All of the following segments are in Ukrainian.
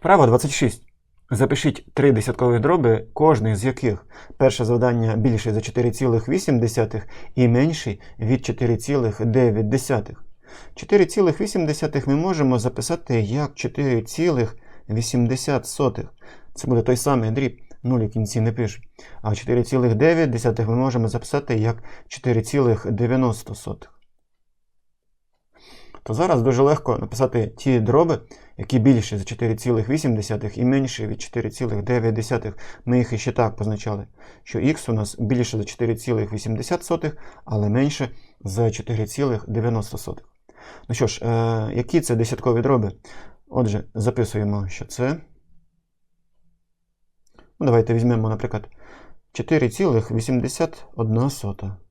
Вправо 26. Запишіть три десяткових дроби, кожний з яких перше завдання більше за 4,8 і менший від 4,9. 4,8 ми можемо записати як 4,80. Це буде той самий дріб, 0 в кінці не пишу. А 4,9 ми можемо записати як 4,90. То зараз дуже легко написати ті дроби, які більші за 4,8 і менші від 4,9. Ми їх іще так позначали, що х у нас більше за 4,80, але менше за 4,90. Ну що ж, е, які це десяткові дроби? Отже, записуємо, що це. Ну, давайте візьмемо, наприклад, 4,81.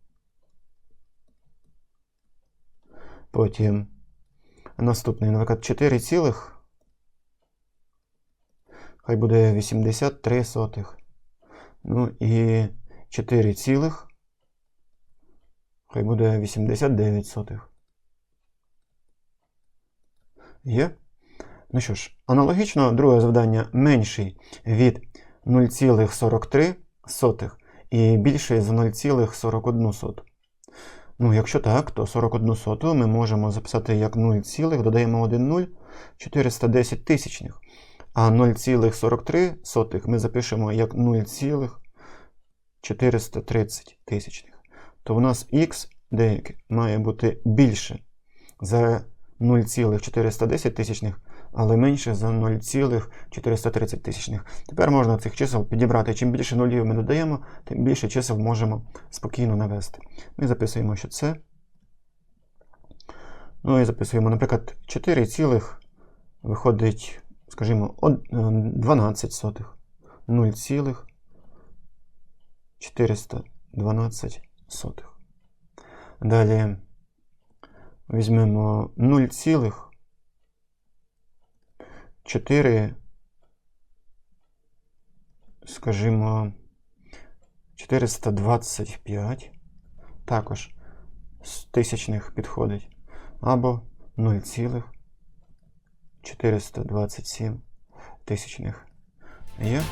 Потім наступний, наприклад, 4, цілих, хай буде 83 сотих. Ну і 4 цілих, хай буде 89 сотих. Є? Ну що ж, аналогічно, друге завдання менший від 0,43 сотих і більший за 0,41 соту. Ну, якщо так, то 41 соту ми можемо записати як 0, цілих, додаємо 1 0, 410 тисячних. А 0,43 сотих ми запишемо як 0,430 тисячних. То в нас х деяке має бути більше за 0,410 тисячних, але менше за 0,430 тисячних. Тепер можна цих чисел підібрати. Чим більше нулів ми додаємо, тим більше чисел можемо спокійно навести. Ми записуємо, що це. Ну і записуємо, наприклад, 4 цілих виходить, скажімо, е, 12 сотих. 0,412 сотих. Далі візьмемо 0 цілих 4, скажімо, 425. Також з тисячних підходить. Або 0,427 тисячних. Є?